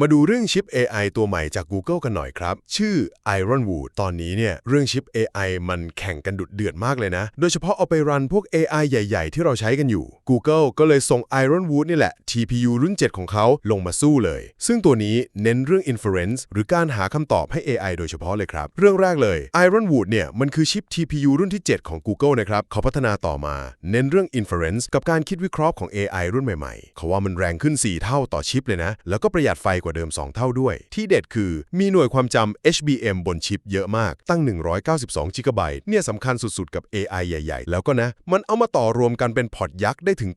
มาดูเรื่องชิป AI ตัวใหม่จาก Google กันหน่อยครับ ชื่อ Ironwood ตอนนี้เนี่ยเรื่องชิป AI มันแข่งกันดุดเดือดมากเลยนะ โดยเฉพาะเอาไปรันพวก AI ใหญ่ ๆ ที่เราใช้กันอยู่ Google ก็เลยส่ง Ironwood นี่แหละ TPU รุ่น 7 ของเขาลงมาสู้เลย ซึ่งตัวนี้เน้นเรื่อง inference หรือการหาคำตอบให้ AI โดยเฉพาะเลยครับ เรื่องแรกเลย Ironwood เนี่ยมันคือชิป TPU รุ่นที่ 7 ของ Google นะครับเขาพัฒนาต่อมา เน้นเรื่อง inference กับการคิดวิเคราะห์ของ AI รุ่นใหม่ๆเขาว่ามันแรงขึ้น 4 เท่าต่อชิปเลยนะแล้วก็ประหยัดไฟกว่าเดิม 2 เท่าด้วย ที่เด็ดคือมีหน่วยความจำ HBM บนชิปเยอะมาก ตั้ง 192 g b เนี่ยสำคัญสุดๆ กับ AI ใหญ่ ๆ แล้วก็นะ มันเอามาต่อรวมกันเป็นพอร์ตยักษ์ได้ถึง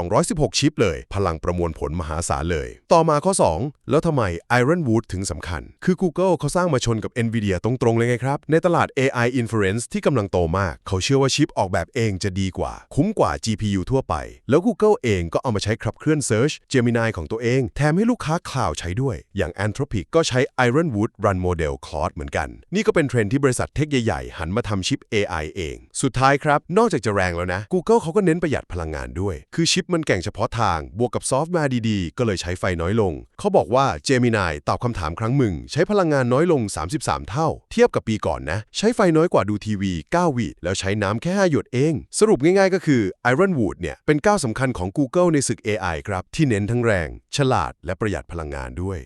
9,216 ชิปเลย พลังประมวลผลมหาศาลเลย ต่อมาข้อ 2 แล้วทำไม Ironwood ถึงสำคัญ คือ Google เขาสร้างมาชนกับ NVIDIA ตรงๆ เลยไงครับ ในตลาด AI inference ที่กำลังโตมาก เขาเชื่อว่าชิปออกแบบเองจะดีกว่า คุ้มกว่า GPU ทั่วไป แล้ว Google เองก็เอามาใช้ขับเคลื่อน Search Gemini ของตัวเอง แถมให้ลูกค้าคลาวใช้ด้วย อย่าง Anthropic ก็ใช้ Ironwood Run Model Claude เหมือนกัน นี่ก็เป็นเทรนที่บริษัทเทคใหญ่ๆ หันมาทำชิป AI เอง สุดท้ายครับ นอกจากจะแรงแล้วนะ Google เขาก็เน้นประหยัดพลังงานด้วย คือชิปมันแก่งเฉพาะทาง บวกกับซอฟต์แวร์ดีๆ ก็เลยใช้ไฟน้อยลง เขาบอกว่า Gemini ตอบคำถามครั้งหนึ่งใช้พลังงานน้อยลง 33 เท่า เทียบกับปีก่อนนะ ใช้ไฟน้อยกว่าดูทีวี 9 วิแล้วใช้น้ำแค่ 5 หยดเอง สรุปง่ายๆ ก็คือ Ironwood เนี่ยเป็นก้าวสำคัญของ Google ในศึก AI ครับที่เน้นทั้งแรง ฉลาดและประหยัดพลังงานด้วย